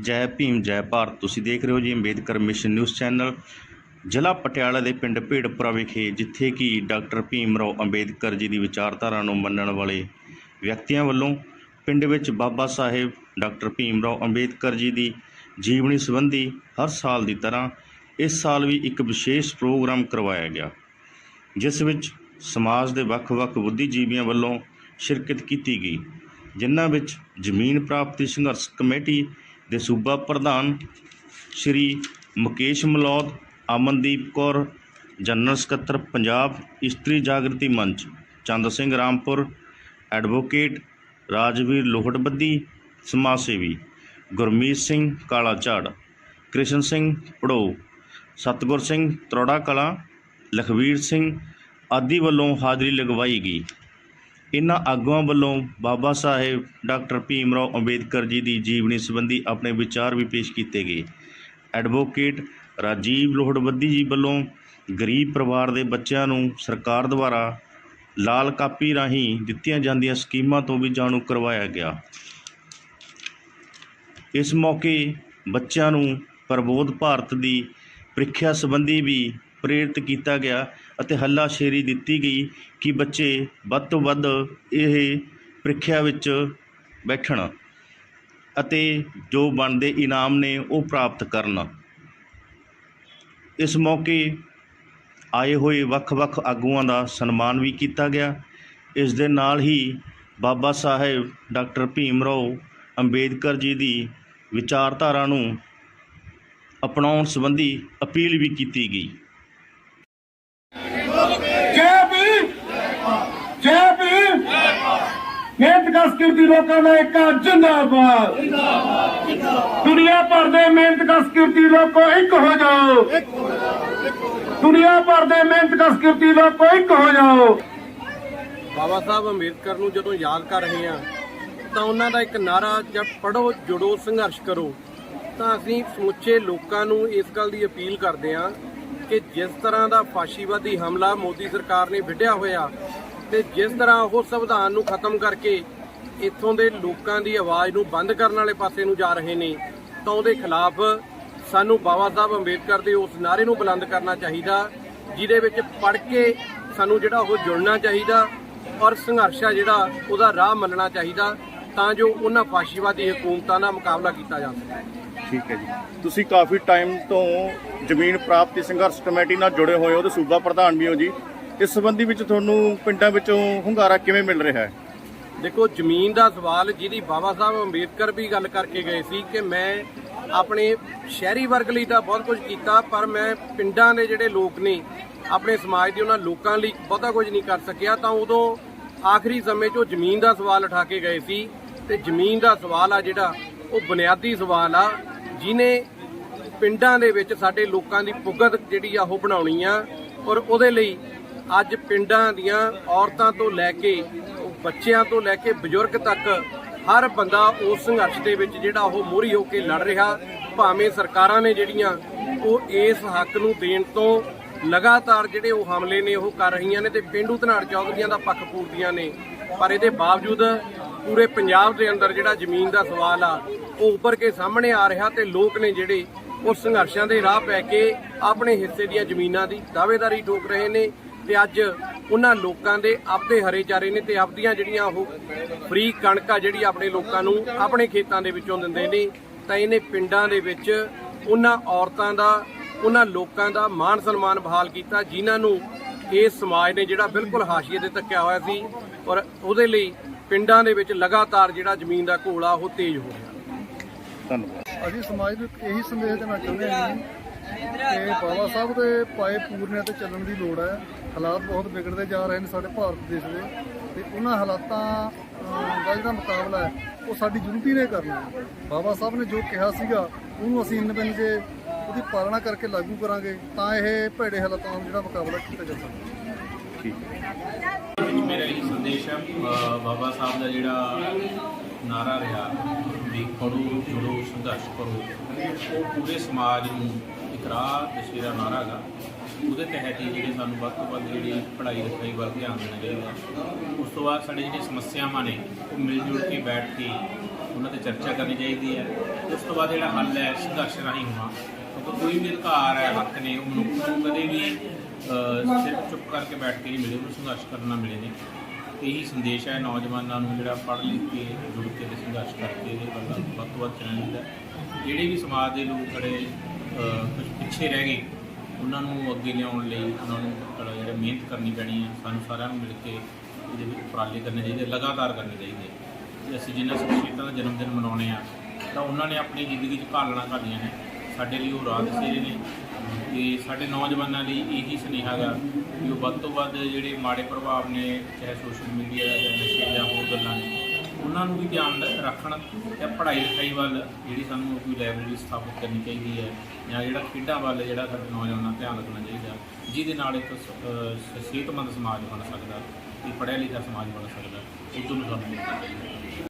ਜੈ ਭੀਮ, ਜੈ ਭਾਰਤ। ਤੁਸੀਂ ਦੇਖ ਰਹੇ ਹੋ ਜੀ ਅੰਬੇਦਕਰ ਮਿਸ਼ਨ ਨਿਊਜ਼ ਚੈਨਲ, ਜ਼ਿਲ੍ਹਾ ਪਟਿਆਲਾ ਦੇ ਪਿੰਡ ਭੇੜਪੁਰਾ ਵਿਖੇ, ਜਿੱਥੇ ਕਿ ਡਾਕਟਰ ਭੀਮ ਰਾਓ ਅੰਬੇਦਕਰ ਜੀ ਦੀ ਵਿਚਾਰਧਾਰਾ ਨੂੰ ਮੰਨਣ ਵਾਲੇ ਵਿਅਕਤੀਆਂ ਵੱਲੋਂ ਪਿੰਡ ਵਿੱਚ ਬਾਬਾ ਸਾਹਿਬ ਡਾਕਟਰ ਭੀਮ ਰਾਓ ਅੰਬੇਦਕਰ ਜੀ ਦੀ ਜੀਵਨੀ ਸੰਬੰਧੀ ਹਰ ਸਾਲ ਦੀ ਤਰ੍ਹਾਂ ਇਸ ਸਾਲ ਵੀ ਇੱਕ ਵਿਸ਼ੇਸ਼ ਪ੍ਰੋਗਰਾਮ ਕਰਵਾਇਆ ਗਿਆ, ਜਿਸ ਵਿੱਚ ਸਮਾਜ ਦੇ ਵੱਖ-ਵੱਖ ਬੁੱਧੀਜੀਵੀਆਂ ਵੱਲੋਂ ਸ਼ਿਰਕਤ ਕੀਤੀ ਗਈ, ਜਿਨ੍ਹਾਂ ਵਿੱਚ ਜ਼ਮੀਨ ਪ੍ਰਾਪਤੀ ਸੰਘਰਸ਼ ਕਮੇਟੀ ਦੇ ਸੂਬਾ ਪ੍ਰਧਾਨ ਸ਼੍ਰੀ ਮੁਕੇਸ਼ ਮਲੌਦ, ਅਮਨਦੀਪ ਕੌਰ, ਜਨਰਲ ਸਕੱਤਰ ਪੰਜਾਬ, ਇਸਤਰੀ ਜਾਗਰਤੀ ਮੰਚ, ਚੰਦ ਸਿੰਘ ਰਾਮਪੁਰ, ਐਡਵੋਕੇਟ ਰਾਜਵੀਰ ਲੋਹੜਬੱਦੀ, ਸਮਾਜ ਸੇਵੀ ਗੁਰਮੀਤ ਸਿੰਘ ਕਾਲਾ ਝਾੜ ਕ੍ਰਿਸ਼ਨ ਸਿੰਘ ਪੜੋ ਸਤਗੁਰ ਸਿੰਘ ਤਰੋੜਾ ਕਲਾਂ, ਲਖਵੀਰ ਸਿੰਘ ਆਦਿ ਵੱਲੋਂ ਹਾਜ਼ਰੀ ਲਗਵਾਈ ਗਈ। ਇਹਨਾਂ ਆਗੂਆਂ ਵੱਲੋਂ ਬਾਬਾ ਸਾਹਿਬ ਡਾਕਟਰ ਭੀਮ ਰਾਓ ਅੰਬੇਦਕਰ ਜੀ ਦੀ ਜੀਵਨੀ ਸੰਬੰਧੀ ਆਪਣੇ ਵਿਚਾਰ ਵੀ ਪੇਸ਼ ਕੀਤੇ ਗਏ। ਐਡਵੋਕੇਟ ਰਾਜੀਵ ਲੋਹੜਬੱਦੀ ਜੀ ਵੱਲੋਂ ਗਰੀਬ ਪਰਿਵਾਰ ਦੇ ਬੱਚਿਆਂ ਨੂੰ ਸਰਕਾਰ ਦੁਆਰਾ ਲਾਲ ਕਾਪੀ ਰਾਹੀਂ ਦਿੱਤੀਆਂ ਜਾਂਦੀਆਂ ਸਕੀਮਾਂ ਤੋਂ ਵੀ ਜਾਣੂ ਕਰਵਾਇਆ ਗਿਆ। ਇਸ ਮੌਕੇ ਬੱਚਿਆਂ ਨੂੰ ਪ੍ਰਬੋਧ ਭਾਰਤ ਦੀ ਪ੍ਰੀਖਿਆ ਸੰਬੰਧੀ ਵੀ ਪ੍ਰੇਰਿਤ ਕੀਤਾ ਗਿਆ। ਅਤੇ ਹੱਲਾਸ਼ੇਰੀ ਦਿੱਤੀ ਗਈ ਕਿ ਬੱਚੇ ਵੱਧ ਤੋਂ ਵੱਧ ਇਹ ਪ੍ਰੀਖਿਆ ਵਿੱਚ ਬੈਠਣ ਅਤੇ ਜੋ ਬਣਦੇ ਇਨਾਮ ਨੇ ਉਹ ਪ੍ਰਾਪਤ ਕਰਨ। ਇਸ ਮੌਕੇ ਆਏ ਹੋਏ ਵੱਖ-ਵੱਖ ਆਗੂਆਂ ਦਾ ਸਨਮਾਨ ਵੀ ਕੀਤਾ ਗਿਆ। ਇਸ ਦੇ ਨਾਲ ਹੀ ਬਾਬਾ ਸਾਹਿਬ ਡਾਕਟਰ ਭੀਮ ਰਾਓ ਅੰਬੇਦਕਰ ਜੀ ਦੀ ਵਿਚਾਰਧਾਰਾ ਨੂੰ ਅਪਣਾਉਣ ਸੰਬੰਧੀ ਅਪੀਲ ਵੀ ਕੀਤੀ ਗਈ ਜੈ ਭੀਮ ਜੈ ਭੀਮ ਮਿਹਨਤ ਕਸ ਕੀਤੀ ਲੋਕਾਂ ਦਾ ਇੱਕ ਜਿੰਦਾਬਾਦ। ਦੁਨੀਆ ਭਰ ਦੇ ਮਿਹਨਤ ਕਸ ਕੀਤੀ ਲੋਕੋ ਇੱਕ ਹੋ ਜਾਓ। ਦੁਨੀਆ ਭਰ ਦੇ ਮਿਹਨਤ ਕਸ ਕੀਤੀ ਲੋਕੋ ਇੱਕ ਹੋ ਜਾਓ। ਬਾਬਾ ਸਾਹਿਬ ਅੰਬੇਦਕਰ ਨੂੰ ਜਦੋਂ ਯਾਦ ਕਰ ਰਹੇ ਹਾਂ, ਤਾਂ ਉਹਨਾਂ ਦਾ ਇੱਕ ਨਾਰਾ ਜਦ ਪੜੋ ਜੁੜੋ, ਸੰਘਰਸ਼ ਕਰੋ, ਤਾਂ ਅਸੀਂ ਸਮੁੱਚੇ ਲੋਕਾਂ ਨੂੰ ਇਸ ਗੱਲ ਦੀ ਅਪੀਲ ਕਰਦੇ ਹਾਂ ਕਿ ਜਿਸ ਤਰ੍ਹਾਂ ਦਾ ਫਾਸ਼ੀਵਾਦੀ ਹਮਲਾ ਮੋਦੀ ਸਰਕਾਰ ਨੇ ਵਿੱਢਿਆ ਹੋਇਆ ਤੇ ਜਿਸ ਤਰ੍ਹਾਂ ਉਹ ਸੰਵਿਧਾਨ ਨੂੰ ਖਤਮ ਕਰਕੇ ਇੱਥੋਂ ਦੇ ਲੋਕਾਂ ਦੀ ਆਵਾਜ਼ ਨੂੰ ਬੰਦ ਕਰਨ ਵਾਲੇ ਪਾਸੇ ਨੂੰ ਜਾ ਰਹੇ ਨੇ, ਤਾਂ ਉਹਦੇ ਖਿਲਾਫ ਸਾਨੂੰ ਬਾਬਾ ਸਾਹਿਬ ਅੰਬੇਦਕਰ ਦੇ ਉਸ ਨਾਰੇ ਨੂੰ ਬੁਲੰਦ ਕਰਨਾ ਚਾਹੀਦਾ, ਜਿਹਦੇ ਵਿੱਚ ਪੜ ਕੇ ਸਾਨੂੰ ਜਿਹੜਾ ਉਹ ਜੁੜਨਾ ਚਾਹੀਦਾ ਔਰ ਸੰਘਰਸ਼ ਆ ਜਿਹੜਾ ਉਹਦਾ ਰਾਹ ਮੰਨਣਾ ਚਾਹੀਦਾ, ਤਾਂ ਜੋ ਉਹਨਾਂ ਫਾਸ਼ੀਵਾਦੀ ਹਕੂਮਤਾਂ ਦਾ ਮੁਕਾਬਲਾ ਕੀਤਾ ਜਾ ਸਕੇ। ਠੀਕ ਹੈ ਜੀ। ਤੁਸੀਂ ਕਾਫੀ ਟਾਈਮ ਤੋਂ ਜ਼ਮੀਨ ਪ੍ਰਾਪਤੀ ਸੰਘਰਸ਼ ਕਮੇਟੀ ਨਾਲ ਜੁੜੇ ਹੋਏ ਹੋ ਤੇ ਸੂਬਾ ਪ੍ਰਧਾਨ ਵੀ ਹੋ ਜੀ। ਇਸ ਸੰਬੰਧੀ ਵਿੱਚ ਤੁਹਾਨੂੰ ਪਿੰਡਾਂ ਵਿੱਚੋਂ ਹੁੰਗਾਰਾ ਕਿਵੇਂ ਮਿਲ ਰਿਹਾ ਹੈ? ਦੇਖੋ, ਜ਼ਮੀਨ ਦਾ ਸਵਾਲ ਜਿਹਦੀ ਬਾਬਾ ਸਾਹਿਬ ਅੰਬੇਦਕਰ ਵੀ ਗੱਲ ਕਰਕੇ ਗਏ ਸੀ ਕਿ ਮੈਂ ਆਪਣੇ ਸ਼ਹਿਰੀ ਵਰਗ ਲਈ ਤਾਂ ਬਹੁਤ ਕੁਝ ਕੀਤਾ, ਪਰ ਮੈਂ ਪਿੰਡਾਂ ਦੇ ਜਿਹੜੇ ਲੋਕ ਨੇ, ਆਪਣੇ ਸਮਾਜ ਦੇ ਉਹਨਾਂ ਲੋਕਾਂ ਲਈ ਬਹੁਤਾ ਕੁਝ ਨਹੀਂ ਕਰ ਸਕਿਆ। ਤਾਂ ਉਦੋਂ ਆਖਰੀ ਸਮੇਂ 'ਚ ਉਹ ਜ਼ਮੀਨ ਦਾ ਸਵਾਲ ਉਠਾ ਕੇ ਗਏ ਸੀ ਤੇ ਜ਼ਮੀਨ ਦਾ ਸਵਾਲ ਆ ਜਿਹੜਾ, ਉਹ ਬੁਨਿਆਦੀ ਸਵਾਲ ਆ ਜਿਨੇ ਪਿੰਡਾਂ ਦੇ ਵਿੱਚ ਸਾਡੇ ਲੋਕਾਂ ਦੀ ਪੁਗਤ ਜਿਹੜੀ ਆ ਉਹ ਬਣਾਉਣੀ ਆ ਔਰ ਉਹਦੇ ਲਈ ਅੱਜ ਪਿੰਡਾਂ ਦੀਆਂ ਔਰਤਾਂ ਤੋਂ ਲੈ ਕੇ ਬੱਚਿਆਂ ਤੋਂ ਲੈ ਕੇ ਬਜ਼ੁਰਗ ਤੱਕ ਹਰ ਬੰਦਾ ਉਸ ਸੰਘਰਸ਼ ਦੇ ਵਿੱਚ ਜਿਹੜਾ ਉਹ ਮੋਹਰੀ ਹੋ ਕੇ ਲੜ ਰਿਹਾ। ਭਾਵੇਂ ਸਰਕਾਰਾਂ ਨੇ ਜਿਹੜੀਆਂ ਉਹ ਇਸ ਹੱਕ ਨੂੰ ਦੇਣ ਤੋਂ ਲਗਾਤਾਰ ਜਿਹੜੇ ਉਹ ਹਮਲੇ ਨੇ ਉਹ ਕਰ ਰਹੀਆਂ ਨੇ ਤੇ ਪਿੰਡੂ ਧਨਾੜ ਚੌਧਰੀਆਂ ਦਾ ਪੱਖ ਪੂਰਦੀਆਂ ਨੇ। ਪਰ ਇਹਦੇ ਬਾਵਜੂਦ ਪੂਰੇ ਪੰਜਾਬ ਦੇ ਅੰਦਰ ਜਿਹੜਾ ਜ਼ਮੀਨ ਦਾ ਸਵਾਲ ਆ, ਉਹ ਉੱਪਰ ਕੇ ਸਾਹਮਣੇ ਆ ਰਿਹਾ ਤੇ ਲੋਕ ਨੇ ਜਿਹੜੇ ਉਹ ਸੰਘਰਸ਼ਾਂ ਦੇ ਰਾਹ ਪੈ ਕੇ ਆਪਣੇ ਹਿੱਸੇ ਦੀਆਂ ਜ਼ਮੀਨਾਂ ਦੀ ਦਾਅਵੇਦਾਰੀ ਠੋਕ ਰਹੇ ਨੇ। ਤੇ ਅੱਜ ਉਹਨਾਂ ਲੋਕਾਂ ਦੇ ਆਪਦੇ ਹਰੇ ਚਾਰੇ ਨੇ ਤੇ ਆਪਦੀਆਂ ਜਿਹੜੀਆਂ ਉਹ ਫ੍ਰੀ ਕਣਕਾਂ ਜਿਹੜੀ ਆਪਣੇ ਲੋਕਾਂ ਨੂੰ ਆਪਣੇ ਖੇਤਾਂ ਦੇ ਵਿੱਚੋਂ ਦਿੰਦੇ ਨੇ ਤਾਂ ਇਹਨੇ ਪਿੰਡਾਂ ਦੇ ਵਿੱਚ ਉਹਨਾਂ ਔਰਤਾਂ ਦਾ ਉਹਨਾਂ ਲੋਕਾਂ ਦਾ ਮਾਣ ਸਨਮਾਨ ਬਹਾਲ ਕੀਤਾ ਜਿਨ੍ਹਾਂ ਨੂੰ ਇਸ ਸਮਾਜ ਨੇ ਜਿਹੜਾ ਬਿਲਕੁਲ ਹਾਸ਼ੀਏ ਤੇ ਧੱਕਿਆ ਹੋਇਆ ਸੀ ਔਰ ਉਹਦੇ ਲਈ ਪਿੰਡਾਂ ਦੇ ਵਿੱਚ ਲਗਾਤਾਰ ਜਿਹੜਾ ਜ਼ਮੀਨ ਦਾ ਘੋਲਾ ਉਹ ਤੇਜ਼ ਹੋ ਰਿਹਾ ਧੰਨਵਾਦ। ਅਸੀਂ ਸਮਾਜ ਨੂੰ ਇਹੀ ਸੰਦੇਸ਼ ਦੇਣਾ ਚਾਹੁੰਦੇ ਹਾਂ ਜੀ ਬਾਬਾ ਸਾਹਿਬ ਦੇ ਪਾਏ ਪੂਰਨਿਆਂ ਤੇ ਚੱਲਣ ਦੀ ਲੋੜ ਹੈ। ਹਾਲਾਤ ਬਹੁਤ ਵਿਗੜਦੇ ਜਾ ਰਹੇ ਨੇ ਸਾਡੇ ਭਾਰਤ ਦੇਸ਼ ਦੇ। ਤੇ ਉਹਨਾਂ ਹਾਲਾਤਾਂ ਦਾ ਜਿਹੜਾ ਮੁਕਾਬਲਾ ਹੈ, ਉਹ ਸਾਡੀ ਯੂਨਿਟੀ ਨੇ ਕਰਨਾ ਹੈ। ਬਾਬਾ ਸਾਹਿਬ ਨੇ ਜੋ ਕਿਹਾ ਸੀਗਾ, ਉਹਨੂੰ ਅਸੀਂ ਇੰਨ ਬਿੰਨ ਜੇ ਉਹਦੀ ਪਾਲਣਾ ਕਰਕੇ ਲਾਗੂ ਕਰਾਂਗੇ, ਤਾਂ ਇਹ ਭੇੜੇ ਹਾਲਾਤਾਂ ਦਾ ਜਿਹੜਾ ਮੁਕਾਬਲਾ ਕੀਤਾ ਜਾ ਸਕਦਾ ਮੇਰਾ ਇਹ ਸੰਦੇਸ਼ ਹੈ। ਬਾਬਾ ਸਾਹਿਬ ਦਾ ਜਿਹੜਾ ਨਾਰਾ ਰਿਹਾ, ਵੀ ਪੜੋ ਜੁੜੋ, ਸੰਘਰਸ਼ ਕਰੋ। ਉਹ ਪੂਰੇ ਸਮਾਜ ਨੂੰ ਇੱਕ ਰਾਹ ਦਸ਼ੇਰਾ ਨਾਰਾ ਗਾ। ਉਹਦੇ ਤਹਿਤ ਹੀ ਜਿਹੜੇ ਸਾਨੂੰ ਵੱਧ ਤੋਂ ਵੱਧ ਜਿਹੜੀ ਪੜ੍ਹਾਈ ਲਿਖਾਈ ਵੱਲ ਧਿਆਨ ਦੇਣਾ ਚਾਹੀਦਾ। ਉਸ ਤੋਂ ਬਾਅਦ ਸਾਡੇ ਜਿਹੜੇ ਸਮੱਸਿਆਵਾਂ ਨੇ ਉਹ ਮਿਲ ਜੁਲ ਕੇ ਬੈਠ ਕੇ ਉਹਨਾਂ ਤੇ ਚਰਚਾ ਕਰਨੀ ਚਾਹੀਦੀ ਹੈ। ਉਸ ਤੋਂ ਬਾਅਦ ਜਿਹੜਾ ਹੱਲ ਹੈ ਸੰਘਰਸ਼ ਰਾਹੀਂ ਹੋਣਾ। ਕਿਉਂਕਿ ਕੋਈ ਵੀ ਅਧਿਕਾਰ ਹੈ ਹੱਕ ਨੇ ਉਹ ਮਨੁੱਖ ਨੂੰ ਕਦੇ ਵੀ ਅਹ, ਸਿਰਫ ਚੁੱਪ ਕਰਕੇ ਬੈਠ ਕੇ ਨਹੀਂ ਮਿਲੇ ਉਹਨੂੰ ਸੰਘਰਸ਼ ਕਰਨਾ ਮਿਲੇ ਨੇ। ਇਹੀ ਸੰਦੇਸ਼ ਹੈ ਨੌਜਵਾਨਾਂ ਨੂੰ ਜਿਹੜਾ ਪੜ੍ਹ ਲਿਖ ਕੇ ਜੁੜ ਕੇ ਤੇ ਸੰਘਰਸ਼ ਕਰਕੇ ਇਹਦੇ ਵੱਲ ਵੱਧ ਤੋਂ ਵੱਧ ਚੱਲਣਾ ਚਾਹੀਦਾ ਜਿਹੜੇ ਵੀ ਸਮਾਜ ਦੇ ਲੋਕ ਜਿਹੜੇ ਕੁਝ ਪਿੱਛੇ ਰਹਿ ਗਏ ਉਹਨਾਂ ਨੂੰ ਅੱਗੇ ਲਿਆਉਣ ਲਈ ਉਹਨਾਂ ਨੂੰ ਜਿਹੜਾ ਮਿਹਨਤ ਕਰਨੀ ਪੈਣੀ ਹੈ, ਸਾਨੂੰ ਸਾਰਿਆਂ ਨੂੰ ਮਿਲ ਕੇ ਇਹਦੇ ਵਿੱਚ ਉਪਰਾਲੇ ਕਰਨੇ ਚਾਹੀਦੇ, ਲਗਾਤਾਰ ਕਰਨੇ ਚਾਹੀਦੇ। ਤੇ ਅਸੀਂ ਜਿਨ੍ਹਾਂ ਸ਼ਖਸੀਅਤਾਂ ਦਾ ਜਨਮ ਦਿਨ ਮਨਾਉਣੇ ਆ ਤਾਂ ਉਹਨਾਂ ਨੇ ਆਪਣੀ ਜ਼ਿੰਦਗੀ 'ਚ ਘਾਲਣਾ ਘਾਲੀਆਂ ਨੇ। ਸਾਡੇ ਲਈ ਉਹ ਰਾਹ ਦੱਸੇ ਨੇ। ਤੇ ਸਾਡੇ ਨੌਜਵਾਨਾਂ ਲਈ ਇਹੀ ਸੁਨੇਹਾ ਗਾ ਕਿ ਉਹ ਵੱਧ ਤੋਂ ਵੱਧ ਜਿਹੜੇ ਮਾੜੇ ਪ੍ਰਭਾਵ ਨੇ, ਚਾਹੇ ਸੋਸ਼ਲ ਮੀਡੀਆ ਜਾਂ ਨਸ਼ੇ ਜਾਂ ਹੋਰ ਗੱਲਾਂ ਨੇ ਉਹਨਾਂ ਨੂੰ ਵੀ ਧਿਆਨ ਰੱਖਣ ਤੇ ਪੜ੍ਹਾਈ ਲਿਖਾਈ ਵੱਲ ਜਿਹੜੀ ਸਾਨੂੰ ਕੋਈ ਲਾਇਬ੍ਰੇਰੀ ਸਥਾਪਿਤ ਕਰਨੀ ਚਾਹੀਦੀ ਹੈ ਜਾਂ ਜਿਹੜਾ ਖੇਡਾਂ ਵੱਲ ਜਿਹੜਾ ਸਾਡੇ ਨੌਜਵਾਨਾਂ ਦਾ ਧਿਆਨ ਰੱਖਣਾ ਚਾਹੀਦਾ ਜਿਹਦੇ ਨਾਲ ਇੱਕ ਸਿਹਤਮੰਦ ਸਮਾਜ ਬਣ ਸਕਦਾ ਤੇ ਪੜ੍ਹਿਆ ਲਿਖਿਆ ਸਮਾਜ ਬਣ ਸਕਦਾ ਉਦੋਂ ਨੂੰ ਸਾਨੂੰ ਮਿਲਣਾ ਚਾਹੀਦਾ